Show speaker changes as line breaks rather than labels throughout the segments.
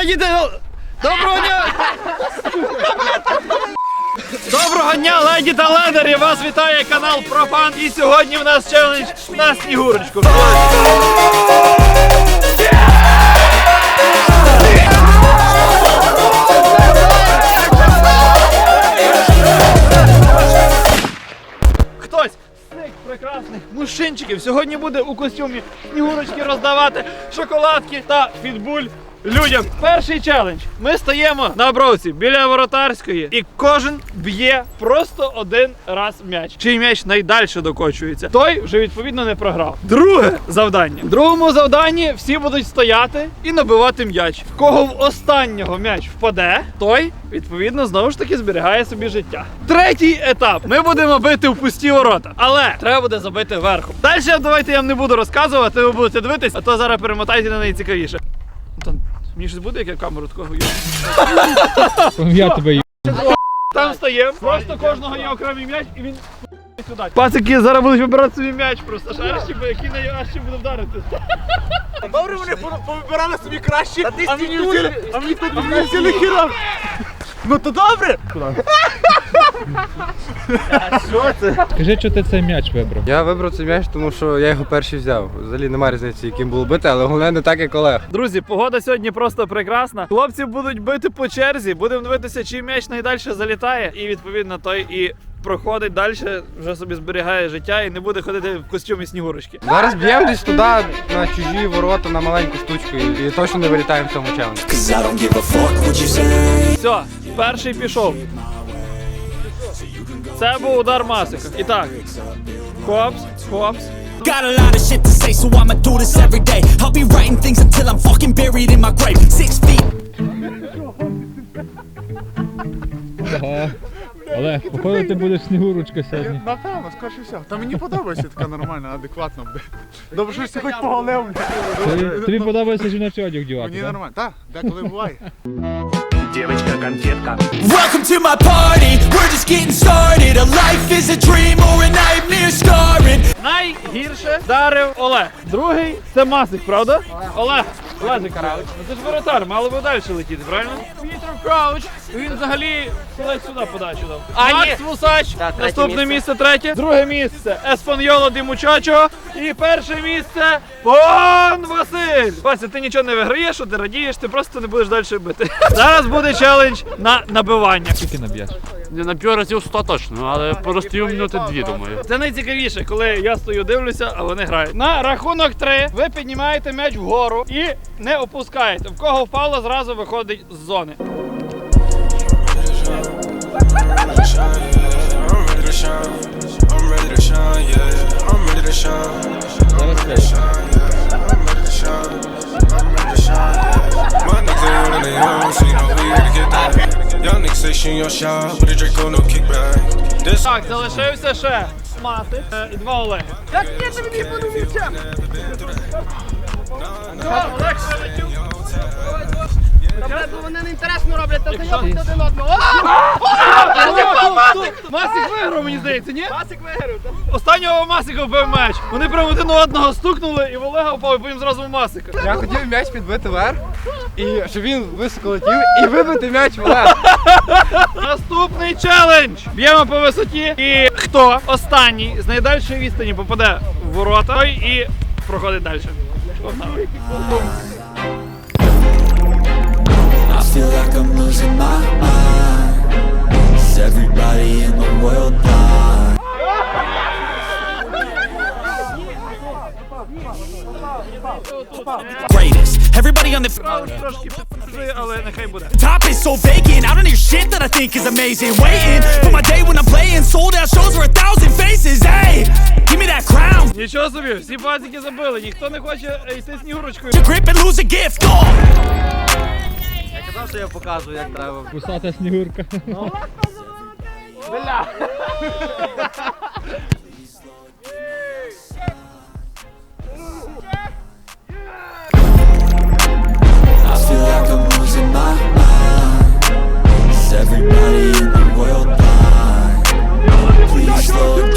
та... Доброго дня! Доброго дня, леді та ледері! Вас вітає канал Профан. І сьогодні в нас челендж на снігурочку. Хтось з цих прекрасних мужчинчиків сьогодні буде у костюмі снігурочки роздавати шоколадки та фітбуль людям. Перший челендж. Ми стаємо на бровці біля воротарської, і кожен б'є просто один раз м'яч. Чий м'яч найдальше докочується, той вже відповідно не програв. Друге завдання. В другому завданні всі будуть стояти і набивати м'яч. В кого в останнього м'яч впаде, той відповідно знову ж таки зберігає собі життя. Третій етап. Ми будемо бити в пусті ворота, але треба буде забити верхом. Далі давайте я вам не буду розказувати, ви будете дивитись, а то зараз перемотайте на найцікавіше. Мені щось буде, як я в камеру такого є.
Я тебе
Там стає, просто кожного є окремий м'яч і він сюди. Пацики зараз будуть вибирати собі м'яч, просто шариш, бо який найважче буде вдарити.
Добре, вони повибирали собі кращі, а мені взяли, а мені тут мені взяли хіром. Ну то добре.
Скажи, що ти цей м'яч вибрав?
Я вибрав цей м'яч, тому що я його перший взяв. Взагалі немає різниці, яким було бити, але головне не так, як Олег.
Друзі, погода сьогодні просто прекрасна. Хлопці будуть бити по черзі, будемо дивитися, чий м'яч найдальше залітає, і відповідно той і проходить далі, вже собі зберігає життя і не буде ходити в костюмі снігурочки.
Зараз б'ємо десь туди, на чужі ворота, на маленьку штучку і, і точно не вилітаємо в цьому
say.
Все, перший пішов. Це був удар Масика. І так. Хопс, хопс.
Got a lot of shit to say, so I'ma do this every day. I'll be writing things until I'm fucking buried in my grave. Six feet.
Ага. Олег, походу ти будеш снігурочка сьогодні.
Напевно, скоріше всього. Та мені подобається така нормальна, адекватна. бля. Добре, що ти хоч поголив. бля.
Тобі, тобі подобається жіночий одяг
Мені
дівати, так?
нормально. Так, деколи буває.
Welcome to my party. We're just getting started. A life is a dream or a nightmare scarring.
Найгірше вдарив Олег. Другий це Масик, правда? Олег. Олежик, ну це ж воротар, мало би далі летіти, правильно? Пітер Крауч, він взагалі сюди сюди подачу дав. Макс Вусач, наступне місце. третє. Друге місце Еспаньоло Ді Мучачо. І перше місце Пон Василь. Вася, ти нічого не виграєш, що ти радієш, ти просто не будеш далі бити. Зараз буде челендж на набивання.
Скільки наб'єш?
Не наб'ю разів 100 точно, але поростію минути дві, думаю.
Це найцікавіше, коли я стою дивлюся, а вони грають. На рахунок три ви піднімаєте м'яч вгору і не опускаєте. В кого впало, зразу виходить з зони.
Shoot your shot, with a Draco, no kickback. This
Так, залишився ще Мати і два Олеги. Як ні, тобі не подивився? Олег
Вони не інтересно роблять, та знайомиться один одного.
Масик виграв, мені здається, ні? Масик виграв. Останнього Масика вбив м'яч. Вони прямо один одного стукнули і в Олега впав, і потім зразу в Масика.
Я хотів м'яч підбити вверх, і щоб він високо летів і вибити м'яч вверх.
Наступний челендж! Б'ємо по висоті. І хто останній з найдальшої відстані попаде в ворота, той і проходить далі. Погнали.
like I'm losing my mind. Is everybody in the world blind? Greatest. Everybody on the
Трошки підсуджує, але нехай буде.
top is so vacant. I don't hear shit that I think is amazing. Waiting for my day when I'm playing. Sold out shows for a thousand faces. Hey, give me that crown.
Нічого собі, всі пацики забили, ніхто не хоче е, йти снігурочкою.
To grip and lose a gift. Oh.
Кусата снігурка.
I feel like I'm losing my mind. Is everybody in the world blind? Please, Lord,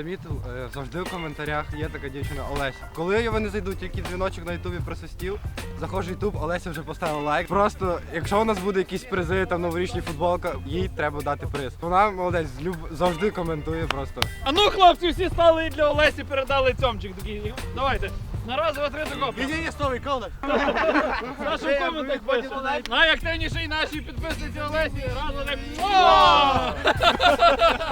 замітив, е, завжди в коментарях є така дівчина Олеся. Коли вони зайдуть, тільки дзвіночок на ютубі присвистів, заходжу ютуб, Олеся вже поставила лайк. Просто, якщо у нас буде якісь призи, там новорічні футболка, їй треба дати приз. Вона молодець, люб... завжди коментує просто.
А ну, хлопці, всі стали і для Олесі передали цьомчик такий. Давайте. На раз, два, три, тако.
Ні, ні, стовий колдер.
Саша в коментах пише. Найактивніший нашій підписниці Олесі. Раз, два, три.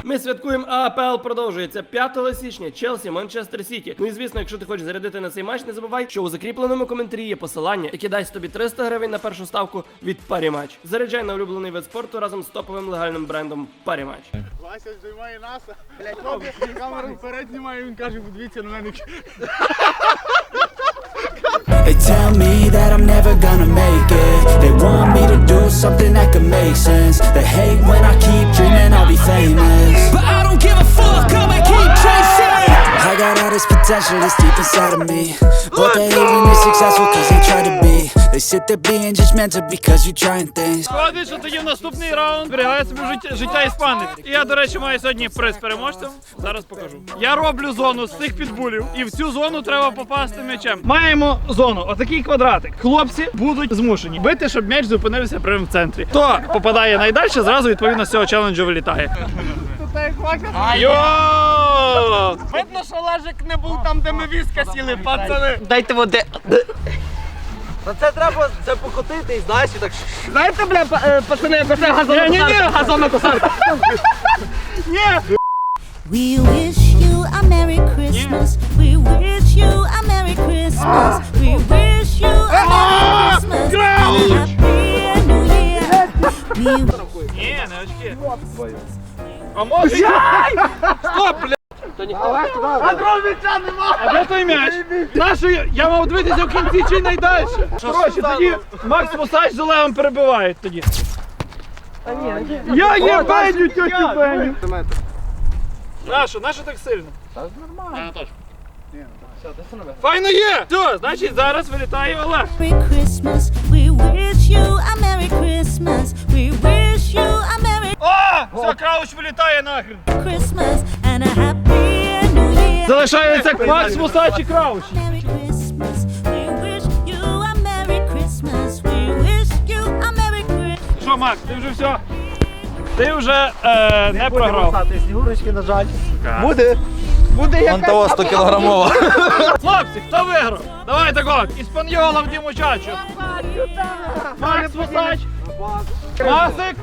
Ми святкуємо АПЛ продовжується 5 січня. Челсі, Манчестер Сіті. Ну і звісно, якщо ти хочеш зарядити на цей матч, не забувай, що у закріпленому коментарі є посилання, яке дасть тобі 300 гривень на першу ставку від Парімач. Заряджай на улюблений вид спорту разом з топовим легальним брендом Парімач.
Вася знімає нас. Камеру вперед знімає, він каже, подивіться на мене.
They tell me that I'm never gonna make it. They want me to do something that could make sense. They hate when I keep dreaming I'll be famous. But I don't give a fuck, I'ma keep chasing. I got all this potential that's deep inside of me. But they hate when you're successful cause they try to be. They sit there being judgmental because you're trying things.
Виходить, що тоді в наступний раунд зберігає собі життя, життя іспанець. І я, до речі, маю сьогодні приз переможця. Зараз покажу. Я роблю зону з цих підбулів, і в цю зону треба попасти м'ячем. Маємо зону, отакий квадратик. Хлопці будуть змушені бити, щоб м'яч зупинився прямо в центрі. Хто попадає найдальше, зразу відповідно з цього челенджу вилітає. Йо!
Видно, що Лежик не був там, де ми візка сіли, пацани.
Дайте води.
Та це треба це покотити і знаєш, і так.
Знаєте, бля, па- е, пацани, як оце газонокосарка?
We wish you a Merry Christmas. We wish you a Merry Christmas. We wish you a Merry Christmas and a Happy New Year. We
Ні, не очки. А може... Стоп, бля! А де той м'яч? Нашої, я мав дивитися в кінці чи найдальше. Коротше, тоді Макс Мусач з Олегом перебивають тоді. Я є Беню, тьотю Беню. Нащо, нащо так сильно? Файно є! Все, значить зараз вилітає Олег.
Merry Christmas. We wish you a Merry Christmas. We wish you a Merry
О! Все, крауч вилітає нахрен.
Christmas and a Happy.
Залишається Макс Мусач і крауч.
Merry Christmas. We wish you a Merry Christmas. We wish you a Merry Christmas.
Що, Макс, ти вже все? Ти вже е, не програв.
Снігурочки, на жаль. Буде. Буде як того 100 кілограмова.
Хлопці, хто виграв? Давайте гол. Іспаньола в Дімучачу. Макс Мусач. Масик.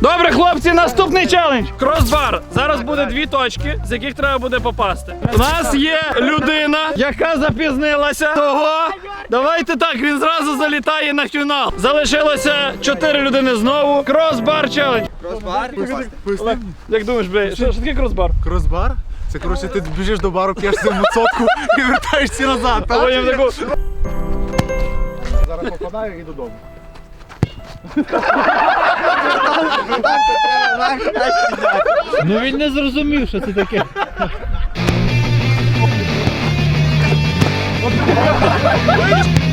Добре, хлопці, наступний челендж. Кросбар. Зараз буде дві точки, з яких треба буде попасти. У нас є людина, яка запізнилася. Того. Давайте так, він зразу залітає на фінал. Залишилося чотири людини знову. Кросбар челендж.
Кросбар?
Олег, як думаєш, бля, що, що таке кросбар?
Кросбар? Це коротше, ти біжиш до бару, п'єш цю муцотку і вертаєшся назад.
А потім таку.
Зараз попадаю і додому.
Ну він не зрозумів, що це таке.
Christmas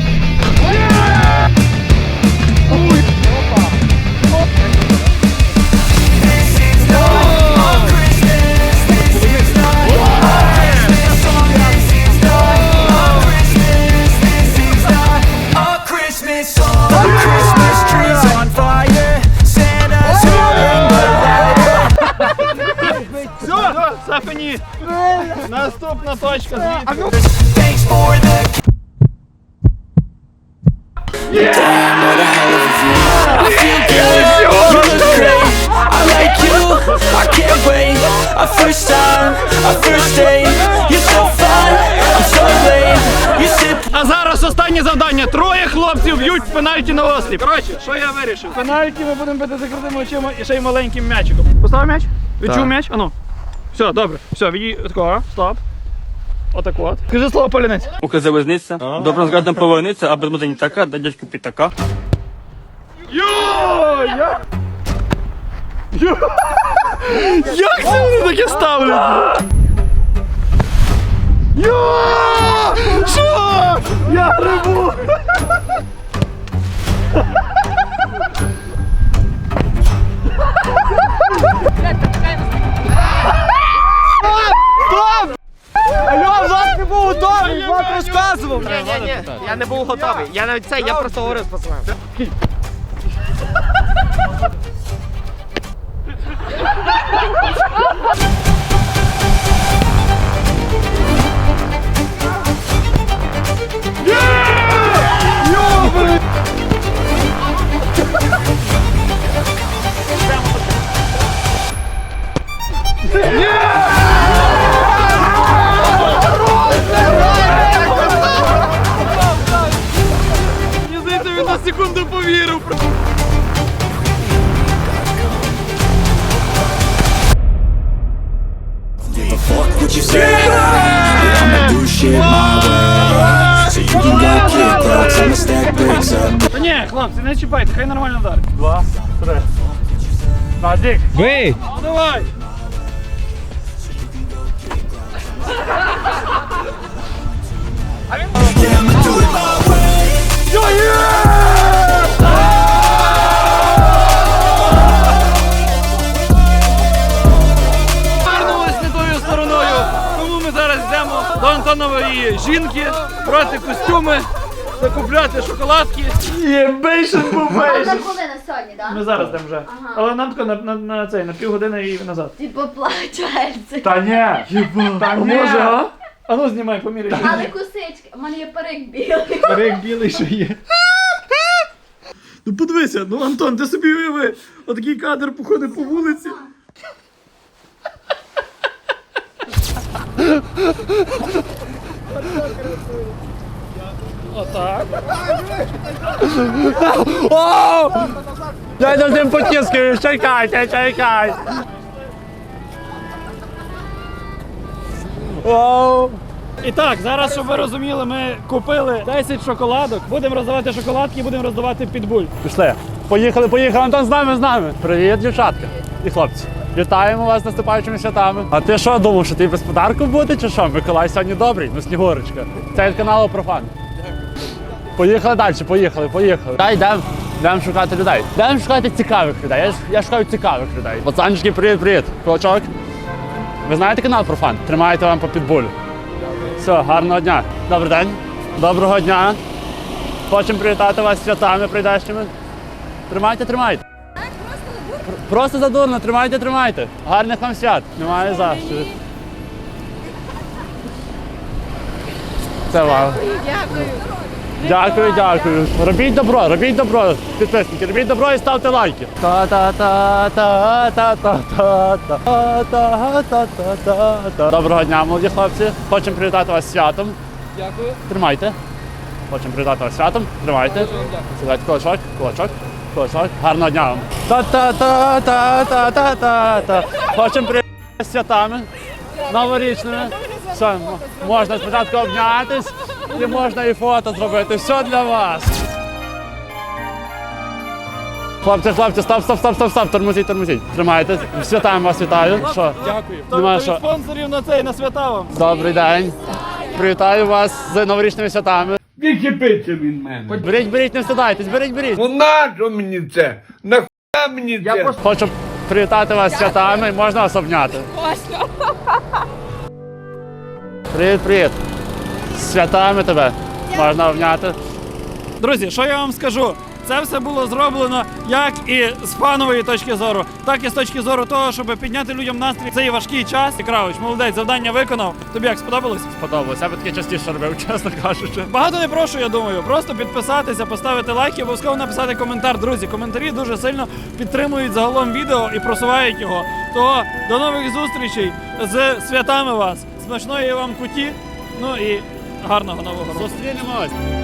А зараз останнє завдання. Троє хлопців б'ють пенальті на осліп. Коротше, що я вирішив? Пенальті ми будемо бити закритими очима і ще й маленьким м'ячиком. Поставив м'яч? Відчув м'яч? Ану. Все, добре. Все, відій такого. Стоп. Отак от. Скажи слово полінець.
Мука залізниця, добре згадна половниця, а без не така, да дядьку підтака.
Йо! Я... Йо! Як це вони таке ставлять? Йо! Що? Я грибу!
Я не був готовий. Я навіть це, я просто говорив з пацанами.
Ні, хлопці, не чіпайте, хай нормально вдарить.
Бий!
Ну давай!
Yeah, I'ma do it my way.
Повернулись не тою стороною. Тому ми зараз йдемо до Антонової жінки брати костюми, закупляти шоколадки. Єбейшн бубейшн.
коли на сьогодні, так?
Ми зараз йдемо вже. Але нам тако на, на, на цей, на півгодини і назад.
Типу плачується.
Та ні! Єба! Та ні! Може, а? А ну знімай, поміряй.
Але косички, у мене є парик білий.
Як білий, що є. Ну подивися, ну Антон, ти собі уяви, отакий кадр походить по вулиці. Отак.
Я з ним потіскаю, чекайте, чекайте.
І так, зараз, щоб ви розуміли, ми купили 10 шоколадок. Будемо роздавати шоколадки, будемо роздавати підбуль.
Пішли. Поїхали, поїхали. Антон з нами, з нами. Привіт, дівчатка і хлопці. Вітаємо вас з наступаючими святами. А ти що думав, що ти без подарку буде, чи що? Миколай сьогодні добрий, ну снігурочка. Це від каналу Профан. Поїхали далі, поїхали, поїхали. Дай йдемо. Йдемо шукати людей. Йдемо шукати цікавих людей. Я, я шукаю цікавих людей. Пацанчики, привіт, привіт. Кулачок. Ви знаєте канал Профан? Тримайте вам по підбулю. Все, гарного дня. Добрий день. Доброго дня. Хочемо привітати вас святами прийдешніми. Тримайте, тримайте. Просто задурно, тримайте, тримайте. Гарних вам свят. Немає за що. Це вам. Дякую. Дякую, дякую. Робіть добро, робіть добро, підписники, робіть добро і ставте лайки. Та-та-та-та-та-та-та-та-та-та-та. Доброго дня, молоді хлопці. Хочемо привітати вас святом. Дякую. Тримайте. Хочемо привітати вас з святом. Тримайте. Сідайте кулачок, кулачок, кулачок. Гарного дня вам. Та-та-та-та-та-та-та-та. Хочемо привітати з святами. Новорічними. Все, можна спочатку обнятись і можна і фото зробити. Все для вас. Хлопці, хлопці, стоп, стоп, стоп, стоп, стоп, тормозіть, тормозіть. Тримайте. Святами вас вітаю. Що?
Дякую.
Нема
Тобто
що.
спонсорів на цей, на свята вам.
Добрий день. Привітаю вас з новорічними святами.
Відчепиться від мене.
Беріть, беріть, не встидайтесь, беріть, беріть.
Ну нащо мені це? Нахуя мені це?
Хочу привітати вас з святами, можна вас обняти. Привіт, привіт. Святами тебе. Можна обняти.
Друзі, що я вам скажу? Це все було зроблено як і з фанової точки зору, так і з точки зору того, щоб підняти людям настрій в цей важкий час. І Кравич, молодець, завдання виконав. Тобі як сподобалось?
Сподобалось. Я би таке частіше робив, чесно кажучи.
Багато не прошу, я думаю. Просто підписатися, поставити лайк і обов'язково написати коментар. Друзі, коментарі дуже сильно підтримують загалом відео і просувають його. То до нових зустрічей з святами вас. Смачної вам куті. Ну і гарного нового року.
Зустрінемось.